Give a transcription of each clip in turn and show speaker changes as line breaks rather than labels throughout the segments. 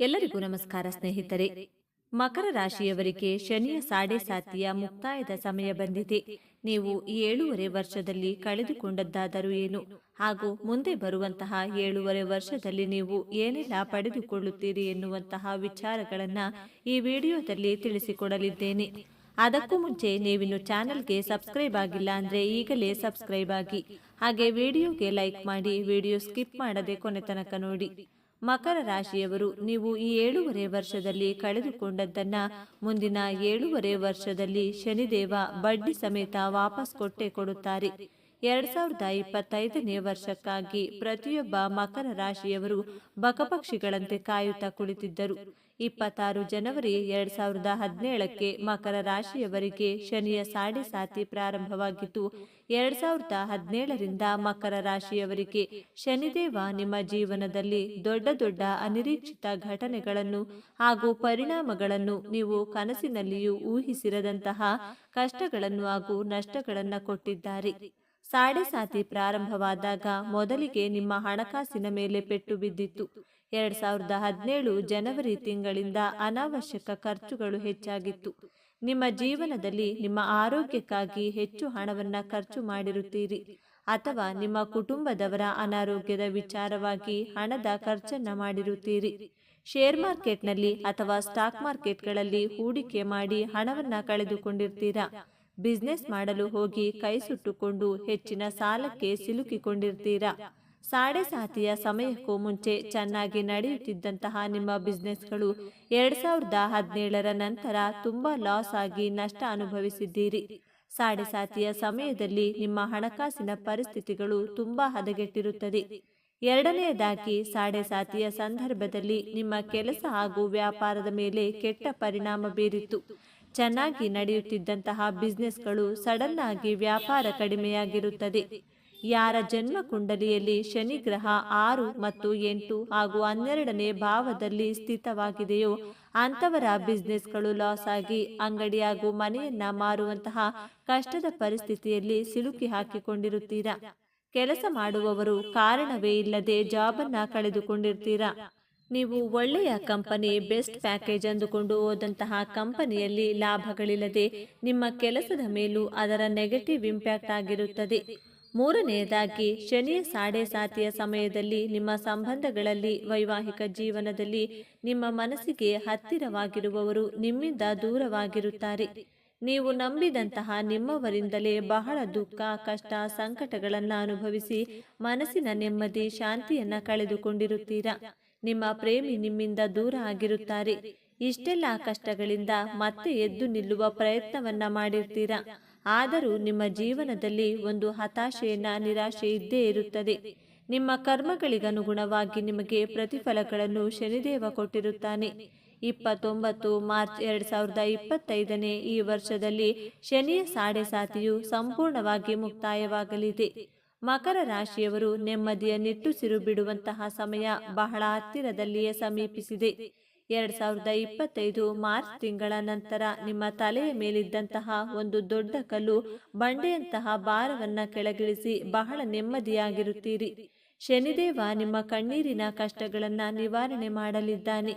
ಎಲ್ಲರಿಗೂ ನಮಸ್ಕಾರ ಸ್ನೇಹಿತರೆ. ಮಕರ ರಾಶಿಯವರಿಗೆ ಶನಿಯ ಸಾಡೆ ಸಾತಿಯ ಮುಕ್ತಾಯದ ಸಮಯ ಬಂದಿದೆ. ನೀವು ಈ ಏಳೂವರೆ ವರ್ಷದಲ್ಲಿ ಕಳೆದುಕೊಂಡದ್ದಾದರೂ ಏನು? ಹಾಗೂ ಮುಂದೆ ಬರುವಂತಹ ಏಳೂವರೆ ವರ್ಷದಲ್ಲಿ ನೀವು ಏನೆಲ್ಲ ಪಡೆದುಕೊಳ್ಳುತ್ತೀರಿ ಎನ್ನುವಂತಹ ವಿಚಾರಗಳನ್ನು ಈ ವಿಡಿಯೋದಲ್ಲಿ ತಿಳಿಸಿಕೊಡಲಿದ್ದೇನೆ. ಅದಕ್ಕೂ ಮುಂಚೆ ನೀವಿನ್ನು ಚಾನೆಲ್ಗೆ ಸಬ್ಸ್ಕ್ರೈಬ್ ಆಗಿಲ್ಲ ಅಂದ್ರೆ ಈಗಲೇ ಸಬ್ಸ್ಕ್ರೈಬ್ ಆಗಿ. ಹಾಗೆ ವಿಡಿಯೋಗೆ ಲೈಕ್ ಮಾಡಿ ವಿಡಿಯೋ ಸ್ಕಿಪ್ ಮಾಡದೆ ಕೊನೆ ತನಕ ನೋಡಿ. ಮಕರ ರಾಶಿಯವರು, ನೀವು ಈ ಏಳೂವರೆ ವರ್ಷದಲ್ಲಿ ಕಳೆದುಕೊಂಡದ್ದನ್ನ ಮುಂದಿನ ಏಳೂವರೆ ವರ್ಷದಲ್ಲಿ ಶನಿದೇವ ಬಡ್ಡಿ ಸಮೇತ ವಾಪಸ್ ಕೊಟ್ಟೆ ಕೊಡುತ್ತಾರೆ. ಎರಡ್ ಸಾವಿರದ ಇಪ್ಪತ್ತೈದನೇ ವರ್ಷಕ್ಕಾಗಿ ಪ್ರತಿಯೊಬ್ಬ ಮಕರ ರಾಶಿಯವರು ಬಕಪಕ್ಷಿಗಳಂತೆ ಕಾಯುತ್ತಾ ಕುಳಿತಿದ್ದರು. ಇಪ್ಪತ್ತಾರು ಜನವರಿ ಎರಡ್ ಸಾವಿರದ ಹದಿನೇಳಕ್ಕೆ ಮಕರ ರಾಶಿಯವರಿಗೆ ಶನಿಯ ಸಾಡಿ ಸಾತಿ ಪ್ರಾರಂಭವಾಗಿತ್ತು ಎರಡ್ ಸಾವಿರದ ಹದಿನೇಳರಿಂದ ಮಕರ ರಾಶಿಯವರಿಗೆ ಶನಿದೇವ ನಿಮ್ಮ ಜೀವನದಲ್ಲಿ ದೊಡ್ಡ ದೊಡ್ಡ ಅನಿರೀಕ್ಷಿತ ಘಟನೆಗಳನ್ನು ಹಾಗೂ ಪರಿಣಾಮಗಳನ್ನು ನೀವು ಕನಸಿನಲ್ಲಿಯೂ ಊಹಿಸಿರದಂತಹ ಕಷ್ಟಗಳನ್ನು ಹಾಗೂ ನಷ್ಟಗಳನ್ನು ಕೊಟ್ಟಿದ್ದಾರೆ. ಸಾಡೆ ಸಾತಿ ಪ್ರಾರಂಭವಾದಾಗ ಮೊದಲಿಗೆ ನಿಮ್ಮ ಹಣಕಾಸಿನ ಮೇಲೆ ಪೆಟ್ಟು ಬಿದ್ದಿತ್ತು. ಎರಡ್ ಸಾವಿರದ ಹದಿನೇಳು ಜನವರಿ ತಿಂಗಳಿಂದ ಅನಾವಶ್ಯಕ ಖರ್ಚುಗಳು ಹೆಚ್ಚಾಗಿತ್ತು. ನಿಮ್ಮ ಜೀವನದಲ್ಲಿ ನಿಮ್ಮ ಆರೋಗ್ಯಕ್ಕಾಗಿ ಹೆಚ್ಚು ಹಣವನ್ನ ಖರ್ಚು ಮಾಡಿರುತ್ತೀರಿ. ಅಥವಾ ನಿಮ್ಮ ಕುಟುಂಬದವರ ಅನಾರೋಗ್ಯದ ವಿಚಾರವಾಗಿ ಹಣದ ಖರ್ಚನ್ನ ಮಾಡಿರುತ್ತೀರಿ. ಶೇರ್ ಮಾರ್ಕೆಟ್ನಲ್ಲಿ ಅಥವಾ ಸ್ಟಾಕ್ ಮಾರ್ಕೆಟ್ಗಳಲ್ಲಿ ಹೂಡಿಕೆ ಮಾಡಿ ಹಣವನ್ನ ಕಳೆದುಕೊಂಡಿರ್ತೀರಾ? ಬಿಸ್ನೆಸ್ ಮಾಡಲು ಹೋಗಿ ಕೈ ಸುಟ್ಟುಕೊಂಡು ಹೆಚ್ಚಿನ ಸಾಲಕ್ಕೆ ಸಿಲುಕಿಕೊಂಡಿರ್ತೀರಾ? ಸಾಡೆ ಸಾತಿಯ ಸಮಯಕ್ಕೂ ಮುಂಚೆ ಚೆನ್ನಾಗಿ ನಡೆಯುತ್ತಿದ್ದಂತಹ ನಿಮ್ಮ ಬಿಸ್ನೆಸ್ಗಳು ಎರಡ್ ಸಾವಿರದ ಹದಿನೇಳರ ನಂತರ ತುಂಬಾ ಲಾಸ್ ಆಗಿ ನಷ್ಟ ಅನುಭವಿಸಿದ್ದೀರಿ. ಸಾಡೆ ಸಾತಿಯ ಸಮಯದಲ್ಲಿ ನಿಮ್ಮ ಹಣಕಾಸಿನ ಪರಿಸ್ಥಿತಿಗಳು ತುಂಬಾ ಹದಗೆಟ್ಟಿರುತ್ತದೆ. ಎರಡನೆಯದಾಗಿ, ಸಾಡೆ ಸಾತಿಯ ಸಂದರ್ಭದಲ್ಲಿ ನಿಮ್ಮ ಕೆಲಸ ಹಾಗೂ ವ್ಯಾಪಾರದ ಮೇಲೆ ಕೆಟ್ಟ ಪರಿಣಾಮ ಬೀರಿತು ಚೆನ್ನಾಗಿ ನಡೆಯುತ್ತಿದ್ದಂತಹ ಬಿಸ್ನೆಸ್ಗಳು ಸಡನ್ ಆಗಿ ವ್ಯಾಪಾರ ಕಡಿಮೆಯಾಗಿರುತ್ತದೆ. ಯಾರ ಜನ್ಮ ಕುಂಡಲಿಯಲ್ಲಿ ಶನಿ ಗ್ರಹ ಆರು ಮತ್ತು ಎಂಟು ಹಾಗೂ ಹನ್ನೆರಡನೇ ಭಾವದಲ್ಲಿ ಸ್ಥಿತವಾಗಿದೆಯೋ ಅಂತವರ ಬಿಸ್ನೆಸ್ಗಳು ಲಾಸ್ ಆಗಿ ಅಂಗಡಿ ಹಾಗೂ ಮನೆಯನ್ನ ಮಾರುವಂತಹ ಕಷ್ಟದ ಪರಿಸ್ಥಿತಿಯಲ್ಲಿ ಸಿಲುಕಿ ಹಾಕಿಕೊಂಡಿರುತ್ತೀರಾ? ಕೆಲಸ ಮಾಡುವವರು ಕಾರಣವೇ ಇಲ್ಲದೆ ಜಾಬನ್ನ ಕಳೆದುಕೊಂಡಿರ್ತೀರಾ? ನೀವು ಒಳ್ಳೆಯ ಕಂಪನಿ ಬೆಸ್ಟ್ ಪ್ಯಾಕೇಜ್ ಅಂದುಕೊಂಡು ಹೋದಂತಹ ಕಂಪನಿಯಲ್ಲಿ ಲಾಭಗಳಿಲ್ಲದೆ ನಿಮ್ಮ ಕೆಲಸದ ಮೇಲೂ ಅದರ ನೆಗೆಟಿವ್ ಇಂಪ್ಯಾಕ್ಟ್ ಆಗಿರುತ್ತದೆ. ಮೂರನೆಯದಾಗಿ, ಶನಿಯ ಸಾಡೆ ಸಾತಿಯ ಸಮಯದಲ್ಲಿ ನಿಮ್ಮ ಸಂಬಂಧಗಳಲ್ಲಿ ವೈವಾಹಿಕ ಜೀವನದಲ್ಲಿ ನಿಮ್ಮ ಮನಸ್ಸಿಗೆ ಹತ್ತಿರವಾಗಿರುವವರು ನಿಮ್ಮಿಂದ ದೂರವಾಗಿರುತ್ತಾರೆ. ನೀವು ನಂಬಿದಂತಹ ನಿಮ್ಮವರಿಂದಲೇ ಬಹಳ ದುಃಖ, ಕಷ್ಟ, ಸಂಕಟಗಳನ್ನು ಅನುಭವಿಸಿ ಮನಸ್ಸಿನ ನೆಮ್ಮದಿ, ಶಾಂತಿಯನ್ನು ಕಳೆದುಕೊಂಡಿರುತ್ತೀರಾ? ನಿಮ್ಮ ಪ್ರೇಮಿ ನಿಮ್ಮಿಂದ ದೂರ ಆಗಿರುತ್ತಾರೆ. ಇಷ್ಟೆಲ್ಲ ಕಷ್ಟಗಳಿಂದ ಮತ್ತೆ ಎದ್ದು ನಿಲ್ಲುವ ಪ್ರಯತ್ನವನ್ನ ಮಾಡಿರ್ತೀರಾ? ಆದರೂ ನಿಮ್ಮ ಜೀವನದಲ್ಲಿ ಒಂದು ಹತಾಶೆಯನ್ನ ನಿರಾಶೆ ಇದ್ದೇ ಇರುತ್ತದೆ. ನಿಮ್ಮ ಕರ್ಮಗಳಿಗನುಗುಣವಾಗಿ ನಿಮಗೆ ಪ್ರತಿಫಲಗಳನ್ನು ಶನಿದೇವ ಕೊಟ್ಟಿರುತ್ತಾನೆ. ಇಪ್ಪತ್ತೊಂಬತ್ತು ಮಾರ್ಚ್ ಎರಡ್ ಸಾವಿರದ ಇಪ್ಪತ್ತೈದನೇ ಈ ವರ್ಷದಲ್ಲಿ ಶನಿಯ ಸಾಡೆ ಸಾತಿಯು ಸಂಪೂರ್ಣವಾಗಿ ಮುಕ್ತಾಯವಾಗಲಿದೆ. ಮಕರ ರಾಶಿಯವರು ನೆಮ್ಮದಿಯ ನಿಟ್ಟುಸಿರು ಬಿಡುವಂತಹ ಸಮಯ ಬಹಳ ಹತ್ತಿರದಲ್ಲಿಯೇ ಸಮೀಪಿಸಿದೆ. ಎರಡ್ ಸಾವಿರದ ಇಪ್ಪತ್ತೈದು ಮಾರ್ಚ್ ತಿಂಗಳ ನಂತರ ನಿಮ್ಮ ತಲೆಯ ಮೇಲಿದ್ದಂತಹ ಒಂದು ದೊಡ್ಡ ಕಲ್ಲು ಬಂಡೆಯಂತಹ ಭಾರವನ್ನ ಕೆಳಗಿಳಿಸಿ ಬಹಳ ನೆಮ್ಮದಿಯಾಗಿರುತ್ತೀರಿ. ಶನಿದೇವ ನಿಮ್ಮ ಕಣ್ಣೀರಿನ ಕಷ್ಟಗಳನ್ನ ನಿವಾರಣೆ ಮಾಡಲಿದ್ದಾನೆ.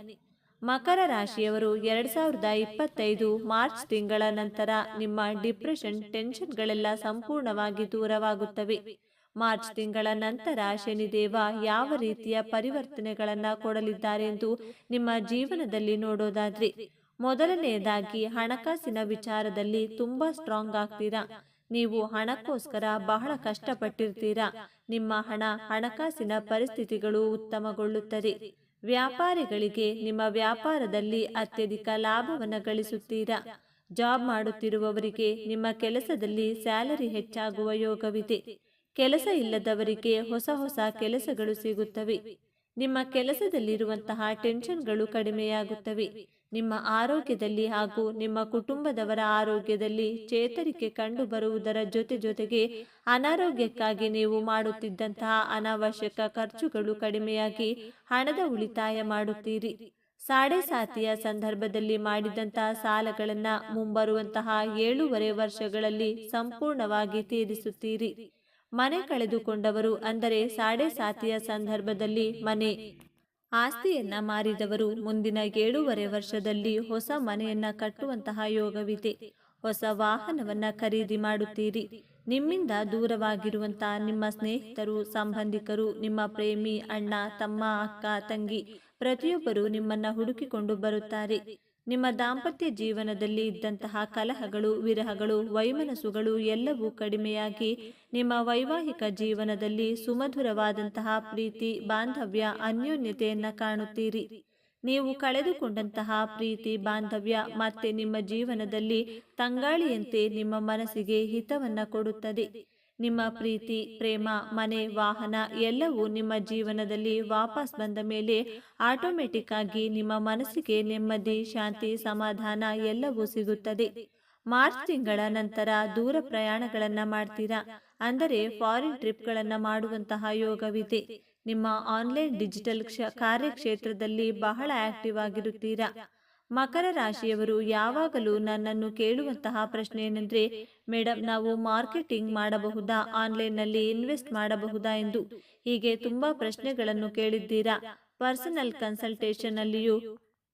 ಮಕರ ರಾಶಿಯವರು ಎರಡ್ ಸಾವಿರದ ಇಪ್ಪತ್ತೈದು ಮಾರ್ಚ್ ತಿಂಗಳ ನಂತರ ನಿಮ್ಮ ಡಿಪ್ರೆಷನ್ ಟೆನ್ಷನ್ಗಳೆಲ್ಲ ಸಂಪೂರ್ಣವಾಗಿ ದೂರವಾಗುತ್ತವೆ. ಮಾರ್ಚ್ ತಿಂಗಳ ನಂತರ ಶನಿದೇವ ಯಾವ ರೀತಿಯ ಪರಿವರ್ತನೆಗಳನ್ನ ಕೊಡಲಿದ್ದಾರೆಂದು ನಿಮ್ಮ ಜೀವನದಲ್ಲಿ ನೋಡೋದಾದ್ರಿ ಮೊದಲನೆಯದಾಗಿ ಹಣಕಾಸಿನ ವಿಚಾರದಲ್ಲಿ ತುಂಬಾ ಸ್ಟ್ರಾಂಗ್ ಆಗ್ತೀರಾ? ನೀವು ಹಣಕ್ಕೋಸ್ಕರ ಬಹಳ ಕಷ್ಟಪಟ್ಟಿರ್ತೀರಾ? ನಿಮ್ಮ ಹಣ ಹಣಕಾಸಿನ ಪರಿಸ್ಥಿತಿಗಳು ಉತ್ತಮಗೊಳ್ಳುತ್ತದೆ. ವ್ಯಾಪಾರಿಗಳಿಗೆ ನಿಮ್ಮ ವ್ಯಾಪಾರದಲ್ಲಿ ಅತ್ಯಧಿಕ ಲಾಭವನ್ನು ಗಳಿಸುತ್ತೀರಾ? ಜಾಬ್ ಮಾಡುತ್ತಿರುವವರಿಗೆ ನಿಮ್ಮ ಕೆಲಸದಲ್ಲಿ ಸ್ಯಾಲರಿ ಹೆಚ್ಚಾಗುವ ಯೋಗವಿದೆ. ಕೆಲಸ ಇಲ್ಲದವರಿಗೆ ಹೊಸ ಹೊಸ ಕೆಲಸಗಳು ಸಿಗುತ್ತವೆ. ನಿಮ್ಮ ಕೆಲಸದಲ್ಲಿರುವಂತಹ ಟೆನ್ಷನ್ಗಳು ಕಡಿಮೆಯಾಗುತ್ತವೆ. ನಿಮ್ಮ ಆರೋಗ್ಯದಲ್ಲಿ ಹಾಗೂ ನಿಮ್ಮ ಕುಟುಂಬದವರ ಆರೋಗ್ಯದಲ್ಲಿ ಚೇತರಿಕೆ ಕಂಡು ಬರುವುದರ ಜೊತೆ ಜೊತೆಗೆ ಅನಾರೋಗ್ಯಕ್ಕಾಗಿ ನೀವು ಮಾಡುತ್ತಿದ್ದಂತಹ ಅನಾವಶ್ಯಕ ಖರ್ಚುಗಳು ಕಡಿಮೆಯಾಗಿ ಹಣದ ಉಳಿತಾಯ ಮಾಡುತ್ತೀರಿ. ಸಾಡೆ ಸಾತಿಯ ಸಂದರ್ಭದಲ್ಲಿ ಮಾಡಿದಂತಹ ಸಾಲಗಳನ್ನು ಮುಂಬರುವಂತಹ ಏಳೂವರೆ ವರ್ಷಗಳಲ್ಲಿ ಸಂಪೂರ್ಣವಾಗಿ ತೀರಿಸುತ್ತೀರಿ. ಮನೆ ಕಳೆದುಕೊಂಡವರು ಅಂದರೆ ಸಾಡೆ ಸಾತಿಯ ಸಂದರ್ಭದಲ್ಲಿ ಮನೆ. ಆಸ್ತಿಯನ್ನ ಮಾರಿದವರು ಮುಂದಿನ ಏಳೂವರೆ ವರ್ಷದಲ್ಲಿ ಹೊಸ ಮನೆಯನ್ನ ಕಟ್ಟುವಂತಹ ಯೋಗವಿದೆ. ಹೊಸ ವಾಹನವನ್ನ ಖರೀದಿ ಮಾಡುತ್ತೀರಿ. ನಿಮ್ಮಿಂದ ದೂರವಾಗಿರುವಂತಹ ನಿಮ್ಮ ಸ್ನೇಹಿತರು, ಸಂಬಂಧಿಕರು, ನಿಮ್ಮ ಪ್ರೇಮಿ ಅಣ್ಣ, ತಮ್ಮ ಅಕ್ಕ, ತಂಗಿ ಪ್ರತಿಯೊಬ್ಬರು ನಿಮ್ಮನ್ನ ಹುಡುಕಿಕೊಂಡು ಬರುತ್ತಾರೆ. ನಿಮ್ಮ ದಾಂಪತ್ಯ ಜೀವನದಲ್ಲಿ ಇದ್ದಂತಹ ಕಲಹಗಳು, ವಿರಹಗಳು, ವೈಮನಸ್ಸುಗಳು ಎಲ್ಲವೂ ಕಡಿಮೆಯಾಗಿ ನಿಮ್ಮ ವೈವಾಹಿಕ ಜೀವನದಲ್ಲಿ ಸುಮಧುರವಾದಂತಹ ಪ್ರೀತಿ, ಬಾಂಧವ್ಯ, ಅನ್ಯೋನ್ಯತೆಯನ್ನು ಕಾಣುತ್ತೀರಿ. ನೀವು ಕಳೆದುಕೊಂಡಂತಹ ಪ್ರೀತಿ, ಬಾಂಧವ್ಯ ಮತ್ತೆ ನಿಮ್ಮ ಜೀವನದಲ್ಲಿ ತಂಗಾಳಿಯಂತೆ ನಿಮ್ಮ ಮನಸ್ಸಿಗೆ ಹಿತವನ್ನ ಕೊಡುತ್ತದೆ. ನಿಮ್ಮ ಪ್ರೀತಿ, ಪ್ರೇಮ, ಮನೆ, ವಾಹನ ಎಲ್ಲವೂ ನಿಮ್ಮ ಜೀವನದಲ್ಲಿ ವಾಪಸ್ ಬಂದ ಮೇಲೆ ಆಟೋಮೆಟಿಕ್ ಆಗಿ ನಿಮ್ಮ ಮನಸ್ಸಿಗೆ ನೆಮ್ಮದಿ, ಶಾಂತಿ, ಸಮಾಧಾನ ಎಲ್ಲವೂ ಸಿಗುತ್ತದೆ. ಮಾರ್ಚ್ ತಿಂಗಳ ನಂತರ ದೂರ ಪ್ರಯಾಣಗಳನ್ನ ಮಾಡ್ತೀರಾ? ಅಂದರೆ ಫಾರಿನ್ ಟ್ರಿಪ್ಗಳನ್ನು ಮಾಡುವಂತಹ ಯೋಗವಿದೆ. ನಿಮ್ಮ ಆನ್ಲೈನ್ ಡಿಜಿಟಲ್ ಕ್ಷ ಕಾರ್ಯಕ್ಷೇತ್ರದಲ್ಲಿ ಬಹಳ ಆಕ್ಟಿವ್ ಆಗಿರುತ್ತೀರಾ? ಮಕರ ರಾಶಿಯವರು ಯಾವಾಗಲೂ ನನ್ನನ್ನು ಕೇಳುವಂತಹ ಪ್ರಶ್ನೆ ಏನೆಂದ್ರೆ ಮೇಡಮ್ ನಾವು ಮಾರ್ಕೆಟಿಂಗ್ ಮಾಡಬಹುದಾ? ಆನ್ಲೈನ್ನಲ್ಲಿ ಇನ್ವೆಸ್ಟ್ ಮಾಡಬಹುದಾ? ಎಂದು. ಹೀಗೆ ತುಂಬಾ ಪ್ರಶ್ನೆಗಳನ್ನು ಕೇಳಿದ್ದೀರಾ? ಪರ್ಸನಲ್ ಕನ್ಸಲ್ಟೇಷನ್ ಅಲ್ಲಿಯೂ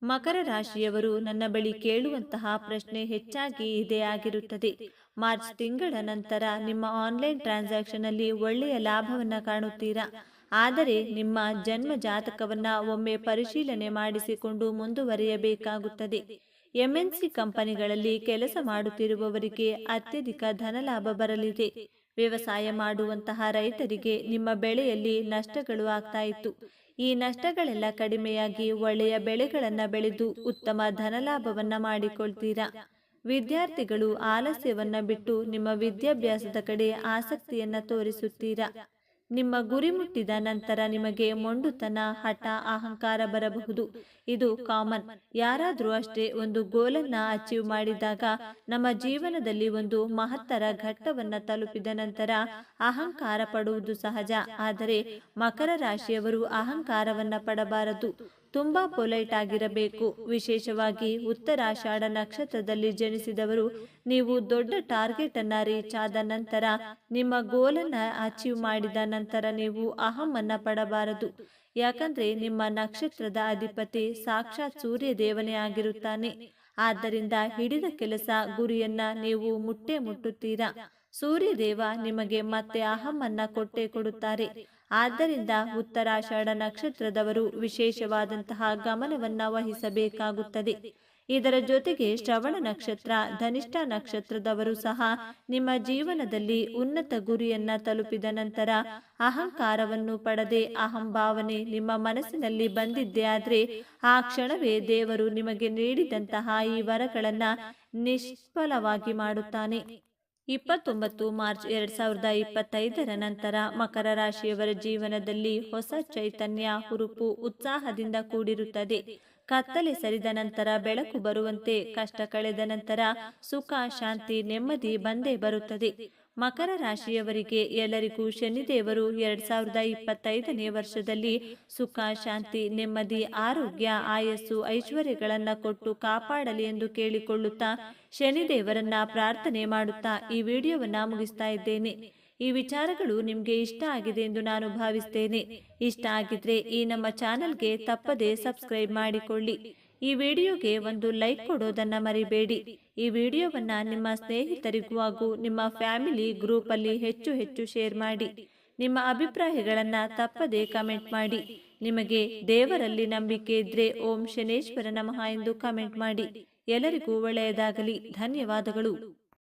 ಮಕರ ರಾಶಿಯವರು ನನ್ನ ಬಳಿ ಕೇಳುವಂತಹ ಪ್ರಶ್ನೆ ಹೆಚ್ಚಾಗಿ ಇದೇ ಆಗಿರುತ್ತದೆ. ಮಾರ್ಚ್ ತಿಂಗಳ ನಂತರ ನಿಮ್ಮ ಆನ್ಲೈನ್ ಟ್ರಾನ್ಸಾಕ್ಷನ್ ಅಲ್ಲಿ ಒಳ್ಳೆಯ ಲಾಭವನ್ನು ಕಾಣುತ್ತೀರಾ? ಆದರೆ ನಿಮ್ಮ ಜನ್ಮ ಜಾತಕವನ್ನು ಒಮ್ಮೆ ಪರಿಶೀಲನೆ ಮಾಡಿಸಿಕೊಂಡು ಮುಂದುವರಿಯಬೇಕಾಗುತ್ತದೆ. ಎಂಎನ್ಸಿ ಕಂಪನಿಗಳಲ್ಲಿ ಕೆಲಸ ಮಾಡುತ್ತಿರುವವರಿಗೆ ಅತ್ಯಧಿಕ ಧನಲಾಭ ಬರಲಿದೆ. ವ್ಯವಸಾಯ ಮಾಡುವಂತಹ ರೈತರಿಗೆ ನಿಮ್ಮ ಬೆಳೆಯಲ್ಲಿ ನಷ್ಟಗಳು ಆಗ್ತಾ ಇತ್ತು. ಈ ನಷ್ಟಗಳೆಲ್ಲ ಕಡಿಮೆಯಾಗಿ ಒಳ್ಳೆಯ ಬೆಳೆಗಳನ್ನು ಬೆಳೆದು ಉತ್ತಮ ಧನಲಾಭವನ್ನ ಮಾಡಿಕೊಳ್ತೀರಾ? ವಿದ್ಯಾರ್ಥಿಗಳು ಆಲಸ್ಯವನ್ನ ಬಿಟ್ಟು ನಿಮ್ಮ ವಿದ್ಯಾಭ್ಯಾಸದ ಕಡೆ ಆಸಕ್ತಿಯನ್ನ ತೋರಿಸುತ್ತೀರಾ? ನಿಮ್ಮ ಗುರಿ ಮುಟ್ಟಿದ ನಂತರ ನಿಮಗೆ ಮೊಂಡುತನ, ಹಠ, ಅಹಂಕಾರ ಬರಬಹುದು. ಇದು ಕಾಮನ್. ಯಾರಾದರೂ ಅಷ್ಟೇ ಒಂದು ಗೋಲನ್ನ ಅಚೀವ್ ಮಾಡಿದಾಗ ನಮ್ಮ ಜೀವನದಲ್ಲಿ ಒಂದು ಮಹತ್ತರ ಘಟ್ಟವನ್ನ ತಲುಪಿದ ನಂತರ ಅಹಂಕಾರ ಪಡುವುದು ಸಹಜ. ಆದರೆ ಮಕರ ರಾಶಿಯವರು ಅಹಂಕಾರವನ್ನ ಪಡಬಾರದು. ತುಂಬಾ ಪೊಲೈಟ್ ಆಗಿರಬೇಕು. ವಿಶೇಷವಾಗಿ ಉತ್ತರಾಷಾಢ ನಕ್ಷತ್ರದಲ್ಲಿ ಜನಿಸಿದವರು, ನೀವು ದೊಡ್ಡ ಟಾರ್ಗೆಟ್ ಅನ್ನ ರೀಚ್ ಆದ ನಂತರ, ನಿಮ್ಮ ಗೋಲನ್ನ ಅಚೀವ್ ಮಾಡಿದ ನಂತರ ನೀವು ಅಹಮನ್ನ ಪಡಬಾರದು. ಯಾಕಂದ್ರೆ ನಿಮ್ಮ ನಕ್ಷತ್ರದ ಅಧಿಪತಿ ಸಾಕ್ಷಾತ್ ಸೂರ್ಯ ದೇವನೇ ಆಗಿರುತ್ತಾನೆ. ಆದ್ದರಿಂದ ಹಿಡಿದ ಕೆಲಸ ಗುರಿಯನ್ನ ನೀವು ಮುಟ್ಟೆ ಮುಟ್ಟುತ್ತೀರಾ? ಸೂರ್ಯದೇವ ನಿಮಗೆ ಮತ್ತೆ ಅಹಮನ್ನ ಕೊಟ್ಟೆ ಕೊಡುತ್ತಾರೆ. ಆದ್ದರಿಂದ ಉತ್ತರಾಷಾಢ ನಕ್ಷತ್ರದವರು ವಿಶೇಷವಾದಂತಹ ಗಮನವನ್ನ ವಹಿಸಬೇಕಾಗುತ್ತದೆ. ಇದರ ಜೊತೆಗೆ ಶ್ರವಣ ನಕ್ಷತ್ರ, ಧನಿಷ್ಠ ನಕ್ಷತ್ರದವರು ಸಹ ನಿಮ್ಮ ಜೀವನದಲ್ಲಿ ಉನ್ನತ ಗುರಿಯನ್ನ ತಲುಪಿದ ನಂತರ ಅಹಂಕಾರವನ್ನು ಪಡದೆ ಅಹಂಭಾವನೆ ನಿಮ್ಮ ಮನಸ್ಸಿನಲ್ಲಿ ಬಂದಿದ್ದೇ ಆದ್ರೆ ಆ ಕ್ಷಣವೇ ದೇವರು ನಿಮಗೆ ನೀಡಿದಂತಹ ಈ ವರಗಳನ್ನ ನಿಷ್ಫಲವಾಗಿ ಮಾಡುತ್ತಾನೆ. ಇಪ್ಪತ್ತೊಂಬತ್ತು ಮಾರ್ಚ್ ಎರಡ್ ಸಾವಿರದ ಇಪ್ಪತ್ತೈದರ ನಂತರ ಮಕರ ರಾಶಿಯವರ ಜೀವನದಲ್ಲಿ ಹೊಸ ಚೈತನ್ಯ, ಹುರುಪು, ಉತ್ಸಾಹದಿಂದ ಕೂಡಿರುತ್ತದೆ. ಕತ್ತಲೆ ಸರಿದ ನಂತರ ಬೆಳಕು ಬರುವಂತೆ, ಕಷ್ಟ ಕಳೆದ ನಂತರ ಸುಖ, ಶಾಂತಿ, ನೆಮ್ಮದಿ ಬಂದೇ ಬರುತ್ತದೆ. ಮಕರ ರಾಶಿಯವರಿಗೆ ಎಲ್ಲರಿಗೂ ಶನಿದೇವರು ಎರಡ್ ಸಾವಿರದ ಇಪ್ಪತ್ತೈದನೇ ವರ್ಷದಲ್ಲಿ ಸುಖ, ಶಾಂತಿ, ನೆಮ್ಮದಿ, ಆರೋಗ್ಯ, ಆಯಸ್ಸು, ಐಶ್ವರ್ಯಗಳನ್ನ ಕೊಟ್ಟು ಕಾಪಾಡಲಿ ಎಂದು ಕೇಳಿಕೊಳ್ಳುತ್ತಾ ಶನಿದೇವರನ್ನ ಪ್ರಾರ್ಥನೆ ಮಾಡುತ್ತಾ ಈ ವಿಡಿಯೋವನ್ನ ಮುಗಿಸ್ತಾ ಇದ್ದೇನೆ. ಈ ವಿಚಾರಗಳು ನಿಮಗೆ ಇಷ್ಟ ಆಗಿದೆ ಎಂದು ನಾನು ಭಾವಿಸ್ತೇನೆ. ಇಷ್ಟ ಆಗಿದ್ರೆ ಈ ನಮ್ಮ ಚಾನೆಲ್ಗೆ ತಪ್ಪದೆ ಸಬ್ಸ್ಕ್ರೈಬ್ ಮಾಡಿಕೊಳ್ಳಿ. ಈ ವಿಡಿಯೋಗೆ ಒಂದು ಲೈಕ್ ಕೊಡೋದನ್ನ ಮರಿಬೇಡಿ. ಈ ವಿಡಿಯೋವನ್ನ ನಿಮ್ಮ ಸ್ನೇಹಿತರಿಗೂ ಹಾಗೂ ನಿಮ್ಮ ಫ್ಯಾಮಿಲಿ ಗ್ರೂಪ್ ಅಲ್ಲಿ ಹೆಚ್ಚು ಹೆಚ್ಚು ಶೇರ್ ಮಾಡಿ. ನಿಮ್ಮ ಅಭಿಪ್ರಾಯಗಳನ್ನ ತಪ್ಪದೆ ಕಮೆಂಟ್ ಮಾಡಿ. ನಿಮಗೆ ದೇವರಲ್ಲಿ ನಂಬಿಕೆ ಇದ್ರೆ ಓಂ ಶನೇಶ್ವರ ನಮಃ ಎಂದು ಕಮೆಂಟ್ ಮಾಡಿ. ಎಲ್ಲರಿಗೂ ಒಳ್ಳೆಯದಾಗಲಿ. ಧನ್ಯವಾದಗಳು.